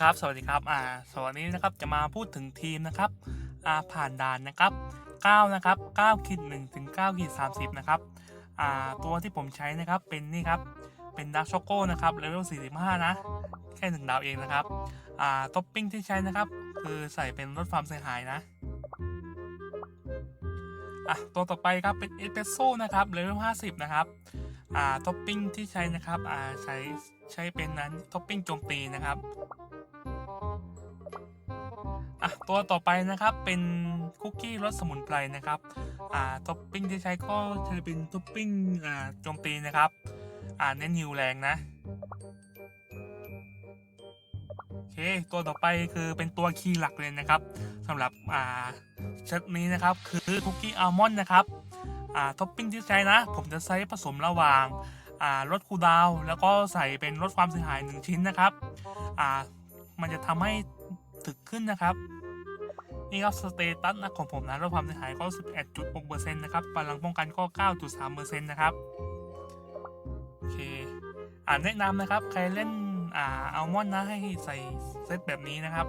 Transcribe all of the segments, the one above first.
ครับ สวัสดีครับ อ่าสวัสดีนะครับ จะมาพูดถึงทีมนะครับ อ่า ผ่านด่านนะครับ 9 นะครับ9ขีด1ถึง9ขีด30 นะครับ อ่า ตัวที่ผมใช้นะครับ เป็นนี่ครับ เป็นดักช็อกโก้นะครับ เลเวล 45 นะ แค่1ดาวเองนะครับ อ่า ท็อปปิ้งที่ใช้นะครับ คือใส่เป็นลดความเสียหายนะ อะ ตัวต่อไปครับ เป็นเอสเปรสโซ่นะครับ เลเวล 50 นะครับ อ่า ท็อปปิ้งที่ใช้นะครับ อ่า ใช้ใช้เป็นนั้นท็อปปิ้งโจมตีนะครับ อะตัวต่อไปนะครับเป็นคุกกี้รสสมุนไพรนะครับอ่าท็อปปิ้งที่ใช้ก็จะเป็นท็อปปิ้งอ่าโจมตีนะครับอ่าเน้นฮิวแรงนะโอเคตัวต่อไปคือเป็นตัวคีย์หลักเลยนะครับสำหรับอ่าเซตนี้นะครับคือคุกกี้อัลมอนด์นะครับอ่าท็อปปิ้งที่ใช้นะ ผมจะใช้ผสมระหว่างอ่าลดคูดาว แล้วก็ใส่เป็นลดความเสียหาย 1 ชิ้นนะครับอ่ามันจะทำให้ึกขึ้นนะครับ นี่ครับสเตตัสนะของผมนะลดความเสียหายก็ 11.6%นะครับพลังป้องกันก็ 9.3%นะครับโอเคอ่าแนะนำนะครับ ใครเล่นอ่าอัลมอนด์นะให้ใส่เซตแบบนี้นะครับ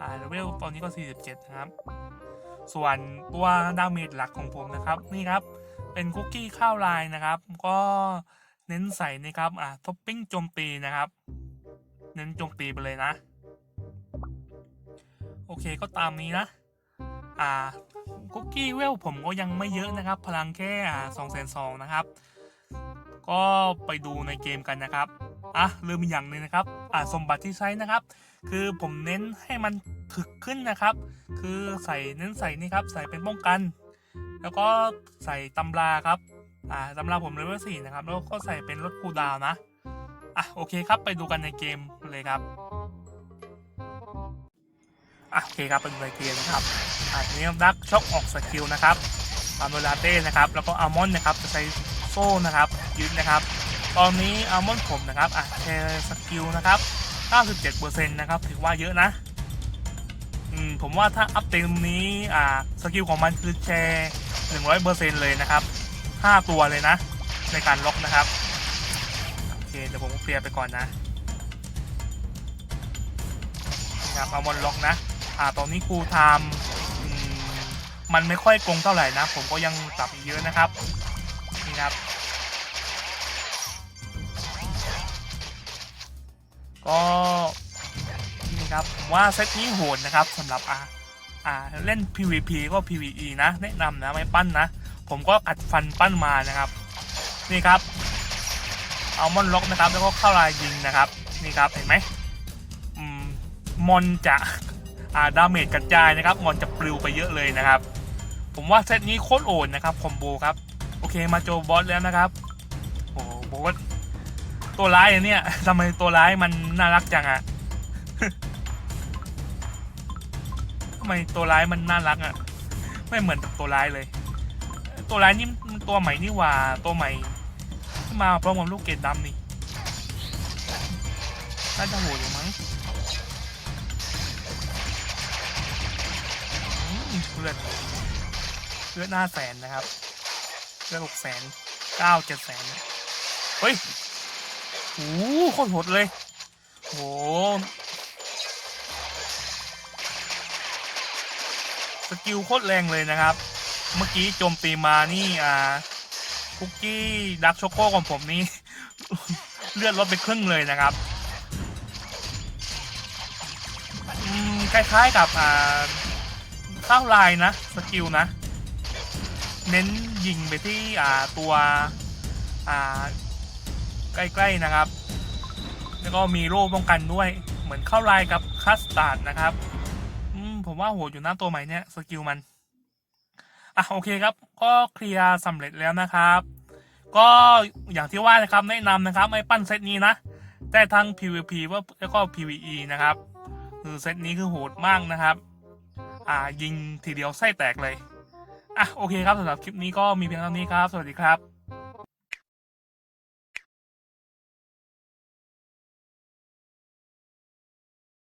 อ่าเลเวลตอนนี้ก็ 47 นะครับ ส่วนตัวดาเมจหลักของผมนะครับ นี่ครับ เป็นคุกกี้ข้าวลายนะครับ ก็เน้นใส่นะครับอ่าท็อปปิ้งโจมตีนะครับ เน้นโจมตีไปเลยนะ เคก็ตามนี้นะ อ่าคุกกี้เวลผมก็ยังไม่เยอะนะครับ พลังแค่อ่าสองแสนสองนะครับ ก็ไปดูในเกมกันนะครับอะลืมอีกอย่างหนึงนะครับอ่าสมบัติที่ใช้นะครับ คือผมเน้นให้มันถึกขึ้นนะครับ คือใส่เน้นใส่นี่ครับ ใส่เป็นป้องกัน แล้วก็ใส่ตำราครับอ่าตำราผมเลเวลสี่นะครับ แล้วก็ใส่เป็นลดคูดาวนะอะโอเคครับไปดูกันในเกมเลยครับ อะโอเคครับเป็นในเกมนะครับอะทีนี้ดักช็อกออกสกิลนะครับตามเวลาเต้นะครับแล้วก็อัลมอนด์นะครับจะใช้โซ่นะครับยืนนะครับ ตอนนี้อัลมอนด์ผมนะครับอะแชร์สกิลนะครับ97%นะครับถือว่าเยอะนะอืมผมว่าถ้าอัพเต็มนี้อ่าสกิลของมันคือแชร์100%เลยนะครับ 5 ตัวเลยนะ ในการล็อกนะครับโอเคเดี๋ยวผมเคลียร์ไปก่อนนะนี่ครับเอามอนล็อกนะ อ่าตอนนี้ครูทม์อืมมันไม่ค่อยกงเท่าไหร่นะ ผมก็ยังปรับอีกเยอะนะครับ นี่ครับ ก็นี่ครับผมว่าเซตนี้โหดนะครับสำหรับอ่าอ่าเล่น PVP ก็ PVE นะ แนะนำนะไม่ปั้นนะ ผมก็อัดฟันปั้นมานะครับ นี่ครับเอามอนล็อกนะครับ แล้วก็เข้าลายยิงนะครับ นี่ครับเห็นไหมมอนจะ ดาเมจกระจายนะครับมอนจะปลิวไปเยอะเลยนะครับ ผมว่าเซตนี้โคตรโอนนะครับคอมโบครับโอเคมาโจบอสแล้วนะครับโอ้โหบอสตัวร้ายเนี้ยทำไมตัวร้ายมันน่ารักจังอะทำไมตัวร้ายมันน่ารักอะไม่เหมือนกับตัวร้ายเลย ตัวร้ายนี่ตัวใหม่นี่ว่าตัวใหม่ที่มาพร้อมกับลูกเกดดำนี่น่าจะโหดอยู่มั้ง เลือดเลือดหน้าแสนนะครับเลือดหกแสนเก้าเจ็ดแสนเฮ้ยโอ้โหโคตรโหดเลยโหสกิลโคตรแรงเลยนะครับ เมื่อกี้โจมตีมานี่อ่าคุกกี้ดักช็อกโก้ของผมนี่เลือดลดไปครึ่งเลยนะครับคล้ายๆกับอ่า ข้าลายนะ สกิลนะ เน้นยิงไปที่อ่าตัวอ่าใกล้ๆนะครับ แล้วก็มีโล่ป้องกันด้วย เหมือนเข้าลายกับคัสตาร์ดนะครับอืมผมว่าโหดอยู่หนะตัวใหม่เนี่ยสกิลมันอะโอเคครับ ก็เคลียร์สำเร็จแล้วนะครับ ก็อย่างที่ว่านะครับแนะนำนะครับไอ้ปั้นเซตนี้นะได้ทั้ง PVP ว่าแล้วก็ PVE นะครับคือเซตนี้คือโหดมากนะครับ อ่ายิงทีเดียวไส้แตกเลย อะโอเคครับสำหรับคลิปนี้ก็มีเพียงเท่านี้ครับ สวัสดีครับ